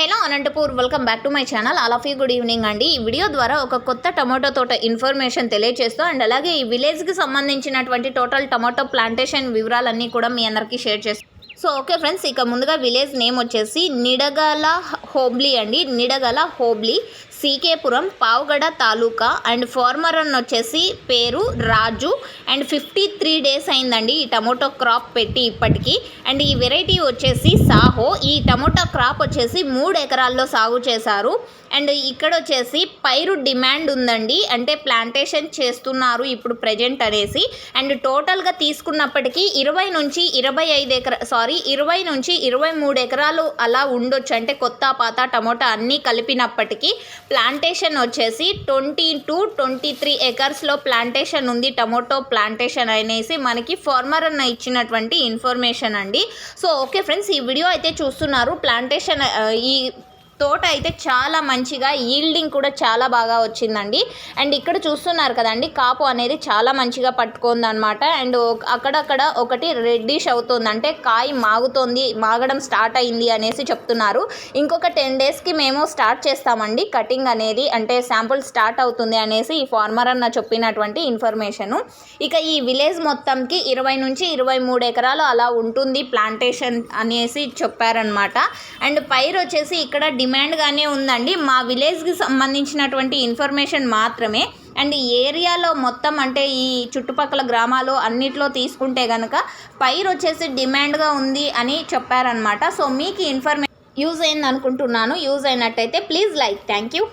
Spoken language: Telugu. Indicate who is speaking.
Speaker 1: Hello Anantapur welcome back to my channel. All of you good evening అండి. ఈ వీడియో ద్వారా ఒక కొత్త టమాటో తోట ఇన్ఫర్మేషన్ తెలియజేస్తూ అండ్ అలాగే ఈ విలేజ్కి సంబంధించినటువంటి టోటల్ టమాటో ప్లాంటేషన్ వివరాలన్నీ కూడా మీ అందరికీ షేర్ చేస్తాను సో ఓకే ఫ్రెండ్స్ ఇక ముందుగా విలేజ్ నేమ్ వచ్చేసి నిడగల హోబ్లీ అండి. నిడగల హోబ్లీ సీకేపురం పావుగడ తాలూకా అండ్ ఫార్మర్ అన్న వచ్చేసి పేరు Raju. And fifty three days అయిందండి ఈ టమోటో క్రాప్ పెట్టి ఇప్పటికీ. అండ్ ఈ వెరైటీ వచ్చేసి సాహో. ఈ టమోటా క్రాప్ వచ్చేసి మూడు ఎకరాల్లో సాగు చేశారు. అండ్ ఇక్కడ వచ్చేసి పైరు డిమాండ్ ఉందండి. అంటే ప్లాంటేషన్ చేస్తున్నారు ఇప్పుడు ప్రజెంట్ అనేసి. అండ్ టోటల్గా తీసుకున్నప్పటికీ ఇరవై నుంచి ఇరవై ఐదు ఎకరా సారీ ఇరవై నుంచి ఇరవై మూడు ఎకరాలు అలా ఉండొచ్చు. అంటే కొత్త పాత టమోటా అన్నీ కలిపినప్పటికీ ప్లాంటేషన్ వచ్చేసి ట్వంటీ టు ట్వంటీ త్రీ ఎకర్స్లో ప్లాంటేషన్ ఉంది. టమోటో ప్లాంటేషన్ అనేసి మనకి ఫార్మర్ అన్న ఇచ్చినటువంటి ఇన్ఫర్మేషన్ అండి. సో ఓకే ఫ్రెండ్స్ ఈ వీడియో అయితే చూస్తున్నారు. ప్లాంటేషన్ ఈ తోట అయితే చాలా మంచిగా ఈల్డింగ్ కూడా చాలా బాగా వచ్చిందండి. అండ్ ఇక్కడ చూస్తున్నారు కదండి కాపు అనేది చాలా మంచిగా పట్టుకుంది అనమాట అండ్ అక్కడక్కడ ఒకటి రెడ్డిష్ అవుతుంది అంటే కాయ మాగుతోంది మాగడం స్టార్ట్ అయింది అనేసి చెప్తున్నారు. ఇంకొక టెన్ డేస్కి మేము స్టార్ట్ చేస్తామండి కటింగ్ అనేది అంటే శాంపుల్ స్టార్ట్ అవుతుంది అనేసి ఈ ఫార్మర్ అన్న చెప్పినటువంటి ఇన్ఫర్మేషను ఇక ఈ విలేజ్ మొత్తంకి ఇరవై నుంచి ఇరవై మూడు ఎకరాలు అలా ఉంటుంది ప్లాంటేషన్ అనేసి చెప్పారనమాట అండ్ పైరు వచ్చేసి ఇక్కడ డిమాండ్గానే ఉందండి. మా విలేజ్కి సంబంధించినటువంటి ఇన్ఫర్మేషన్ మాత్రమే. అండ్ ఈ ఏరియాలో మొత్తం అంటే ఈ చుట్టుపక్కల గ్రామాలు అన్నిట్లో తీసుకుంటే కనుక పైరు వచ్చేసి డిమాండ్గా ఉంది అని చెప్పారనమాట సో మీకు ఇన్ఫర్మేషన్ యూజ్ అయింది అనుకుంటున్నాను యూజ్ అయినట్టయితే ప్లీజ్ లైక్. Thank you